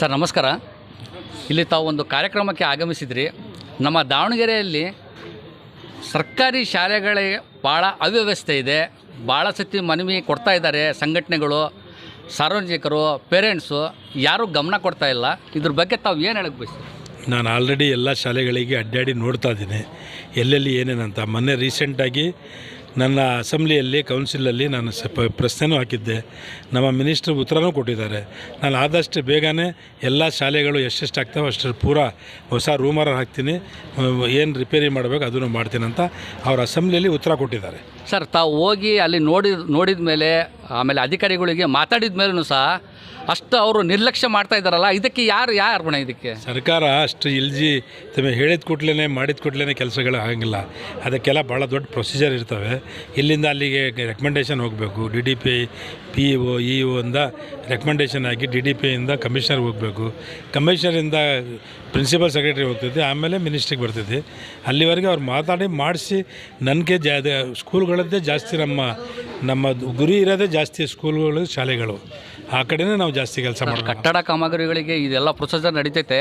Sir, ನಮಸ್ಕಾರ. ಇಲ್ಲಿ ತಾವು ಒಂದು ಕಾರ್ಯಕ್ರಮಕ್ಕೆ ಆಗಮಿಸಿದ್ರಿ. ನಮ್ಮ ದಾವಣಗೆರೆಯಲ್ಲಿ ಸರ್ಕಾರಿ ಶಾಲೆಗಳಿಗೆ ಭಾಳ ಅವ್ಯವಸ್ಥೆ ಇದೆ. ಭಾಳ ಸತಿ ಮನವಿ ಕೊಡ್ತಾ ಇದ್ದಾರೆ ಸಂಘಟನೆಗಳು, ಸಾರ್ವಜನಿಕರು, ಪೇರೆಂಟ್ಸು. ಯಾರೂ ಗಮನ ಕೊಡ್ತಾ ಇಲ್ಲ. ಇದ್ರ ಬಗ್ಗೆ ತಾವು ಏನು ಹೇಳಕ್ಕೆ ಬಯಸ್ತೀರಿ? ನಾನು ಆಲ್ರೆಡಿ ಎಲ್ಲ ಶಾಲೆಗಳಿಗೆ ಅಡ್ಡಾಡಿ ನೋಡ್ತಾ ಇದ್ದೀನಿ. ಎಲ್ಲೆಲ್ಲಿ ಏನೇನಂತ. ಮೊನ್ನೆ ರೀಸೆಂಟಾಗಿ ನನ್ನ ಅಸೆಂಬ್ಲಿಯಲ್ಲಿ, ಕೌನ್ಸಿಲಲ್ಲಿ ನಾನು ಸ ಪ್ರಶ್ನೆನೂ ಹಾಕಿದ್ದೆ. ನಮ್ಮ ಮಿನಿಸ್ಟ್ರ್ ಉತ್ತರನೂ ಕೊಟ್ಟಿದ್ದಾರೆ. ನಾನು ಆದಷ್ಟು ಬೇಗನೆ ಎಲ್ಲ ಶಾಲೆಗಳು ಎಷ್ಟೆಷ್ಟು ಆಗ್ತಾವೆ ಅಷ್ಟು ಪೂರ ಹೊಸ ರೂಮರ ಹಾಕ್ತೀನಿ. ಏನು ರಿಪೇರಿ ಮಾಡಬೇಕು ಅದನ್ನು ಮಾಡ್ತೀನಿ ಅಂತ ಅವ್ರ ಅಸೆಂಬ್ಲಿಯಲ್ಲಿ ಉತ್ತರ ಕೊಟ್ಟಿದ್ದಾರೆ. ಸರ್, ತಾವು ಹೋಗಿ ಅಲ್ಲಿ ನೋಡಿ ನೋಡಿದ ಮೇಲೆ ಆಮೇಲೆ ಅಧಿಕಾರಿಗಳಿಗೆ ಮಾತಾಡಿದ ಮೇಲೂ ಸಹ ಅಷ್ಟು ಅವರು ನಿರ್ಲಕ್ಷ್ಯ ಮಾಡ್ತಾ ಇದ್ದಾರಲ್ಲ, ಇದಕ್ಕೆ ಯಾರು ಯಾರು ಬಣ ಇದಕ್ಕೆ? ಸರ್ಕಾರ ಅಷ್ಟು ಇಲ್ಜಿ ತಮಗೆ ಹೇಳಿದ ಕೂಡಲೇ ಮಾಡಿದ ಕೂಡಲೇ ಕೆಲಸಗಳು ಆಗಂಗಿಲ್ಲ. ಅದಕ್ಕೆಲ್ಲ ಭಾಳ ದೊಡ್ಡ ಪ್ರೊಸೀಜರ್ ಇರ್ತವೆ. ಇಲ್ಲಿಂದ ಅಲ್ಲಿಗೆ ರೆಕಮೆಂಡೇಷನ್ ಹೋಗಬೇಕು. D D P P E O E ಇಂದ ರೆಕಮೆಂಡೇಷನ್ ಆಗಿ ಡಿ ಡಿ ಪಿ ಇಂದ ಕಮಿಷನರ್ಗೆ ಹೋಗಬೇಕು. ಕಮಿಷನರಿಂದ ಪ್ರಿನ್ಸಿಪಲ್ ಸೆಕ್ರೆಟರಿ ಹೋಗ್ತೈತಿ, ಆಮೇಲೆ ಮಿನಿಸ್ಟ್ರಿಗೆ ಬರ್ತೈತಿ. ಅಲ್ಲಿವರೆಗೆ ಅವ್ರು ಮಾತಾಡಿ ಮಾಡಿಸಿ, ನನಗೆ ಜಾ ಸ್ಕೂಲ್ಗಳದ್ದೇ ಜಾಸ್ತಿ ನಮ್ಮ ನಮ್ಮ ಗುರಿ ಇರೋದೇ ಜಾಸ್ತಿ ಸ್ಕೂಲ್ಗಳು ಶಾಲೆಗಳು. ಆ ಕಡೆನೇ ನಾವು ಜಾಸ್ತಿ ಕೆಲಸ ಮಾಡೋದು ಕಟ್ಟಡ ಕಾಮಗಾರಿಗಳಿಗೆ ಇದೆಲ್ಲ ಪ್ರೊಸೀಜರ್ ನಡೀತೈತೆ.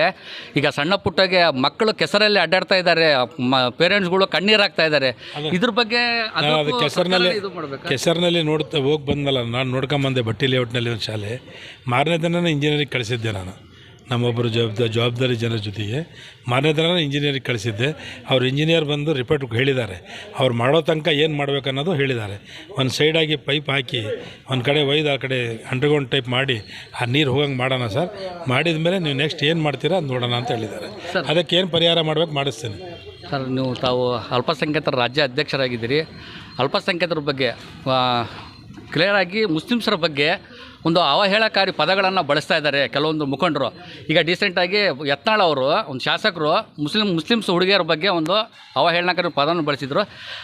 ಈಗ ಸಣ್ಣ ಪುಟ್ಟಗೆ ಮಕ್ಕಳು ಕೆಸರಲ್ಲಿ ಅಡ್ಡಾಡ್ತಾ ಇದ್ದಾರೆ ಪೇರೆಂಟ್ಸ್ಗಳು ಕಣ್ಣೀರು ಹಾಕ್ತಾ ಇದ್ದಾರೆ. ಇದ್ರ ಬಗ್ಗೆ ಅದು ಕೆಸರಿನಲ್ಲಿ? ಕೆಸರಿನಲ್ಲಿ ನೋಡ್ತಾ ಹೋಗಿ ಬಂದಲ್ಲ ನಾನು ನೋಡ್ಕೊಂಬಂದೆ ಬಟ್ಟಿ ಲೇಔಟ್ನಲ್ಲಿ ಒಂದು ಶಾಲೆ. ಮಾರನೇ ದಿನನೇ ಇಂಜಿನಿಯರಿಂಗ್ ಕಳಿಸಿದ್ದೆ ನಾನು. ನಮ್ಮೊಬ್ಬರು ಜವಾಬ್ದಾರಿ ಜವಾಬ್ದಾರಿ ಜನರ ಜೊತೆಗೆ. ಮಾರನೇ ಇಂಜಿನಿಯರಿಗೆ ಇಂಜಿನಿಯರಿಂಗ್ ಕಳಿಸಿದ್ದೆ. ಅವ್ರು ಇಂಜಿನಿಯರ್ ಬಂದು ರಿಪೋರ್ಟ್ ಹೇಳಿದ್ದಾರೆ. ಅವ್ರು ಮಾಡೋ ತನಕ ಏನು ಮಾಡ್ಬೇಕು ಅನ್ನೋದು ಹೇಳಿದ್ದಾರೆ. ಒಂದು ಸೈಡಾಗಿ ಪೈಪ್ ಹಾಕಿ ಒಂದು ಕಡೆ ಒಯ್ದು ಆ ಕಡೆ ಅಂಡರ್ಗ್ರೌಂಡ್ ಟೈಪ್ ಮಾಡಿ ಆ ನೀರು ಹೋಗಂಗೆ ಮಾಡೋಣ ಸರ್ ಮಾಡಿದ ಮೇಲೆ ನೀವು ನೆಕ್ಸ್ಟ್ ಏನು ಮಾಡ್ತೀರಾ ಅದು ನೋಡೋಣ ಅಂತ ಹೇಳಿದ್ದಾರೆ. ಅದಕ್ಕೆ ಏನು ಪರಿಹಾರ ಮಾಡಬೇಕು ಮಾಡಿಸ್ತೀನಿ. ಸರ್ ನೀವು ತಾವು ಅಲ್ಪಸಂಖ್ಯಾತರ ರಾಜ್ಯ ಅಧ್ಯಕ್ಷರಾಗಿದ್ದೀರಿ. ಅಲ್ಪಸಂಖ್ಯಾತರ ಬಗ್ಗೆ ಕ್ಲಿಯರಾಗಿ ಮುಸ್ಲಿಮ್ಸರ ಬಗ್ಗೆ ಒಂದು ಅವಹೇಳಕಾರಿ ಪದಗಳನ್ನು ಬಳಸ್ತಾ ಇದ್ದಾರೆ ಕೆಲವೊಂದು ಮುಖಂಡರು. ಈಗ ಡೀಸೆಂಟಾಗಿ ಯತ್ನಾಳ್ ಅವರು, ಒಂದು ಶಾಸಕರು, ಮುಸ್ಲಿಂ, ಮುಸ್ಲಿಮ್ಸ್ ಹುಡುಗಿಯರ ಬಗ್ಗೆ ಒಂದು ಅವಹೇಳನಕಾರಿ ಪದವನ್ನು ಬಳಸಿದ್ರು.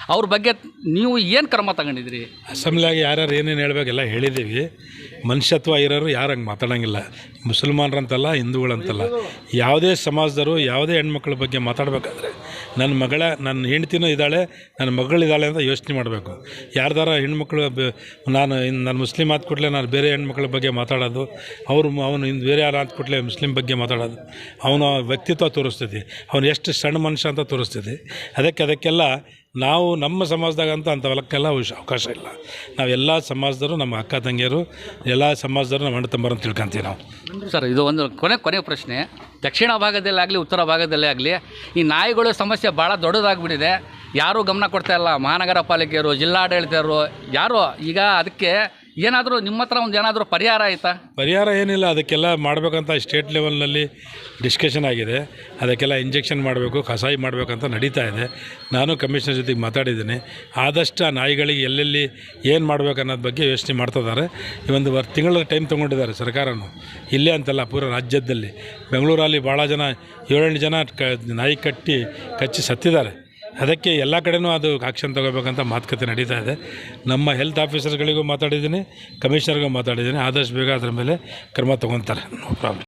ಅವ್ರ ಬಗ್ಗೆ ನೀವು ಏನು ಕ್ರಮ ತಗೊಂಡಿದ್ರಿ? ಅಸೆಂಬ್ಲಿಯಾಗಿ ಯಾರ್ಯಾರು ಏನೇನು ಹೇಳಬೇಕೆಲ್ಲ ಹೇಳಿದ್ದೀವಿ. ಮನುಷ್ಯತ್ವ ಇರೋರು ಯಾರು ಹಂಗೆ ಮಾತಾಡೋಂಗಿಲ್ಲ. ಮುಸಲ್ಮಾನರಂತಲ್ಲ, ಹಿಂದೂಗಳಂತಲ್ಲ. ಯಾವುದೇ ಸಮಾಜದವರು, ಯಾವುದೇ ಹೆಣ್ಮಕ್ಳ ಬಗ್ಗೆ ಮಾತಾಡಬೇಕಾದ್ರೆ ನನ್ನ ಮಗಳ, ನನ್ನ ಹೆಂಡ್ತಿನೂ ಇದ್ದಾಳೆ, ನನ್ನ ಮಗಳಿದ್ದಾಳೆ ಅಂತ ಯೋಚನೆ ಮಾಡಬೇಕು. ಯಾರ್ದಾರ ಹೆಣ್ಮಕ್ಳು ನಾನು ಇನ್ನು ನಾನು ಮುಸ್ಲಿಂ ಆದ ಕೂಡಲೇ ನಾನು ಬೇರೆ ಹೆಣ್ಮಕ್ಳ ಬಗ್ಗೆ ಮಾತಾಡೋದು, ಅವರು ಅವನು ಇನ್ನು ಬೇರೆ ಯಾರು ಕೂಡಲೇ ಮುಸ್ಲಿಂ ಬಗ್ಗೆ ಮಾತಾಡೋದು. ಅವನ ವ್ಯಕ್ತಿತ್ವ ತೋರಿಸ್ತೈತಿ, ಅವನು ಎಷ್ಟು ಸಣ್ಣ ಮನುಷ್ಯ ಅಂತ ತೋರಿಸ್ತೈತಿ. ಅದಕ್ಕೆ ಅದಕ್ಕೆಲ್ಲ ನಾವು ನಮ್ಮ ಸಮಾಜದಾಗಂತ ಅಂಥವಲ್ಲಕ್ಕೆಲ್ಲ ಅವಶ- ಅವಕಾಶ ಇಲ್ಲ. ನಾವೆಲ್ಲ ಸಮಾಜದವರು ನಮ್ಮ ಅಕ್ಕ, ತಂಗಿಯರು, ಎಲ್ಲ ಸಮಾಜದವರು ನಮ್ಮ ಅಣ್ಣ ತಮ್ಮರನ್ನು ತಿಳ್ಕೊಂತೀವಿ ನಾವು. ಸರ್, ಇದು ಒಂದು ಕೊನೆ ಕೊನೆ ಪ್ರಶ್ನೆ. ದಕ್ಷಿಣ ಭಾಗದಲ್ಲೇ ಆಗಲಿ, ಉತ್ತರ ಭಾಗದಲ್ಲೇ ಆಗಲಿ, ಈ ನಾಯಿಗಳ ಸಮಸ್ಯೆ ಭಾಳ ದೊಡ್ಡದಾಗ್ಬಿಟ್ಟಿದೆ. ಯಾರೂ ಗಮನ ಕೊಡ್ತಾ ಇಲ್ಲ. ಮಹಾನಗರ ಪಾಲಿಕೆಯವರು, ಜಿಲ್ಲಾಡಳಿತರು, ಯಾರು, ಈಗ ಅದಕ್ಕೆ ಏನಾದರೂ ನಿಮ್ಮ ಹತ್ರ ಒಂದು ಏನಾದರೂ ಪರಿಹಾರ ಆಯಿತಾ? ಪರಿಹಾರ ಏನಿಲ್ಲ, ಅದಕ್ಕೆಲ್ಲ ಮಾಡಬೇಕಂತ ಸ್ಟೇಟ್ ಲೆವೆಲ್ನಲ್ಲಿ ಡಿಸ್ಕಷನ್ ಆಗಿದೆ. ಅದಕ್ಕೆಲ್ಲ ಇಂಜೆಕ್ಷನ್ ಮಾಡಬೇಕು, ಕಸಾಯಿ ಮಾಡಬೇಕಂತ ನಡೀತಾ ಇದೆ. ನಾನು ಕಮಿಷನರ್ ಜೊತೆಗೆ ಮಾತಾಡಿದ್ದೀನಿ. ಆದಷ್ಟು ಆ ನಾಯಿಗಳಿಗೆ ಎಲ್ಲೆಲ್ಲಿ ಏನು ಮಾಡಬೇಕು ಅನ್ನೋದ್ರ ಬಗ್ಗೆ ಯೋಚನೆ ಮಾಡ್ತಿದ್ದಾರೆ ಈ ಒಂದು ವರ್, ತಿಂಗಳ ಟೈಮ್ ತೊಗೊಂಡಿದ್ದಾರೆ ಸರ್ಕಾರನು. ಇಲ್ಲೇ ಅಂತಲ್ಲ ಪೂರ ರಾಜ್ಯದಲ್ಲಿ. ಬೆಂಗಳೂರಲ್ಲಿ ಭಾಳ ಜನ, ಏಳೆಂಟು ಜನ ನಾಯಿ ಕಟ್ಟಿ ಕಚ್ಚಿ ಸತ್ತಿದ್ದಾರೆ. ಅದಕ್ಕೆ ಎಲ್ಲ ಕಡೆನೂ ಅದು ಆಕ್ಷನ್ ತಗೋಬೇಕಂತ ಮಾತುಕತೆ ನಡೀತಾ ಇದೆ. ನಮ್ಮ ಹೆಲ್ತ್ ಆಫೀಸರ್ಗಳಿಗೂ ಮಾತಾಡಿದ್ದೀನಿ ಕಮಿಷನರ್ಗೂ ಮಾತಾಡಿದ್ದೀನಿ. ಆದಷ್ಟು ಬೇಗ ಅದ್ರ ಮೇಲೆ ಕ್ರಮ ತೊಗೊತಾರೆ. No problem